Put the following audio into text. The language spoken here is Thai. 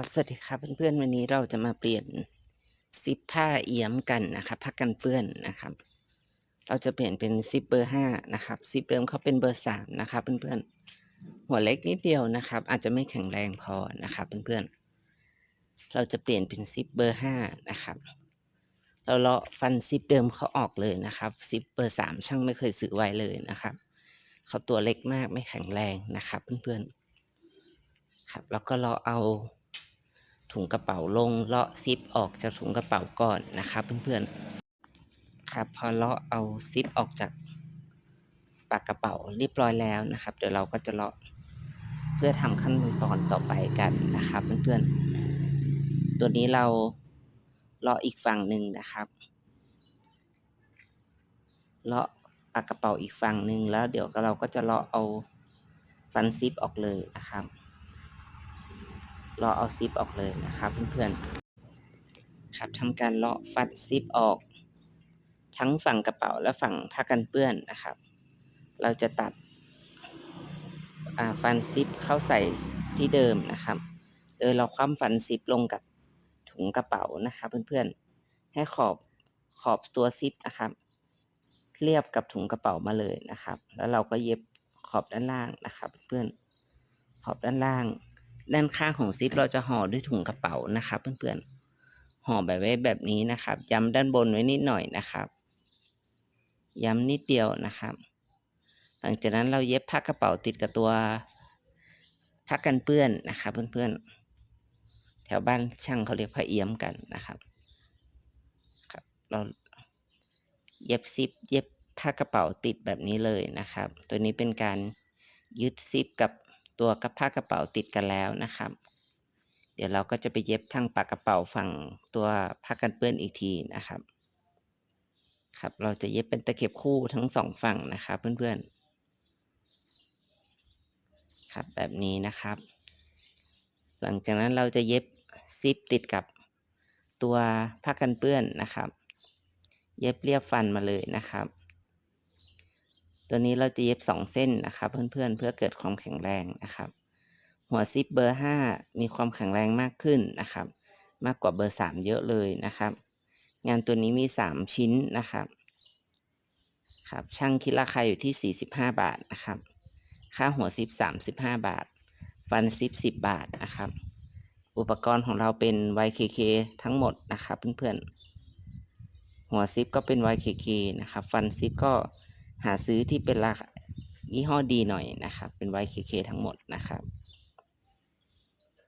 ครับ สวัสดีครับเพื่อนๆวันนี้เราจะมาเปลี่ยนซิปผ้าเอี้ยมกันนะครับผ้ากันเปื้อนนะครับ เราจะเปลี่ยนเป็นซิปเบอร์ห้านะครับซิปเดิมเขาเป็นเบอร์สามนะครับเพื่อนๆหัวเล็กนิดเดียวนะครับ อาจจะไม่แข็งแรงพอนะครับเพื่อนๆเราจะเปลี่ยนเป็นซิปเบอร์ห้านะครับ เราเลาะฟันซิปเดิมเขาออกเลยนะครับซิปเบอร์สามช่างไม่เคยซื้อไว้เลยนะครับเขาตัวเล็กมากไม่แข็งแรงนะครับ เพื่อนๆครับแล้วก็เราเอา ถุงกระเป๋าลงเลาะซิปออกจากถุงกระเป๋าก่อนนะครับเพื่อนๆครับพอเลาะเอาซิปออกจากปากกระเป๋าเรียบร้อยแล้วนะครับ เดี๋ยวเราก็จะเลาะเพื่อทำขั้นตอนต่อไปกันนะครับเพื่อนๆตัวนี้เราเลาะอีกฝั่งหนึ่งนะครับเลาะปากกระเป๋าอีกฝั่งหนึ่งแล้ว เดี๋ยวเราก็จะเลาะเอาฟันซิปออกเลยนะครับ เลาะเอาซิปออกเลยนะครับเพื่อนๆครับทำการเลาะฟันซิปออก ทั้งฝั่งกระเป๋าและฝั่งผ้ากันเปื้อนนะครับ เราจะตัดฟันซิปเข้าใส่ที่เดิมนะครับ โดยเราคว่ำฟันซิปลงกับถุงกระเป๋านะครับเพื่อนๆ ให้ขอบขอบตัวซิปนะครับ เรียบกับถุงกระเป๋ามาเลยนะครับ แล้วเราก็เย็บขอบด้านล่างนะครับ เพื่อนขอบด้านล่าง ด้านข้างของซิปเราจะห่อด้วยถุงกระเป๋านะครับเพื่อนๆห่อแบบไว้แบบนี้นะครับ ย้ำด้านบนไว้นิดหน่อยนะครับ ย้ำนิดเดียวนะครับ หลังจากนั้นเราเย็บผ้ากระเป๋าติดกับตัวผ้ากันเปื้อนนะครับ เพื่อนๆ แถวบ้านช่างเขาเรียกผ้าเอี้ยมกันนะครับครับ เราเย็บซิป เย็บผ้ากระเป๋าติดแบบนี้เลยนะครับ ตัวนี้เป็นการยึดซิปกับ ตัวกับผ้ากระเป๋าติดกันแล้วนะครับ เดี๋ยวเราก็จะไปเย็บทางปากกระเป๋าฝั่งตัวผ้ากันเปื้อนอีกทีนะครับ ครับ เราจะเย็บเป็นตะเข็บคู่ทั้งสองฝั่งนะครับ เพื่อนๆ ครับแบบนี้นะครับ หลังจากนั้นเราจะเย็บซิปติดกับตัวผ้ากันเปื้อนนะครับ เย็บเรียบฟันมาเลยนะครับ ตัวนี้เราจะเย็บสองเส้นนะครับเพื่อนๆเพื่อเกิดความแข็งแรงนะครับ หัวซิปเบอร์ห้ามีความแข็งแรงมากขึ้นนะครับ มากกว่าเบอร์สามเยอะเลยนะครับ งานตัวนี้มีสามชิ้นนะครับครับช่างคิดราคาอยู่ที่สี่สิบห้าบาทนะครับ ค่าหัวซิปสามสิบห้าบาท ฟันซิปสิบบาทนะครับ อุปกรณ์ของเราเป็น YKK ทั้งหมดนะครับเพื่อนๆ หัวซิปก็เป็น YKK นะครับ ฟันซิปก็ หาซื้อที่เป็นราคายี่ห้อดีหน่อยนะครับ เป็น YKK ทั้งหมดนะครับ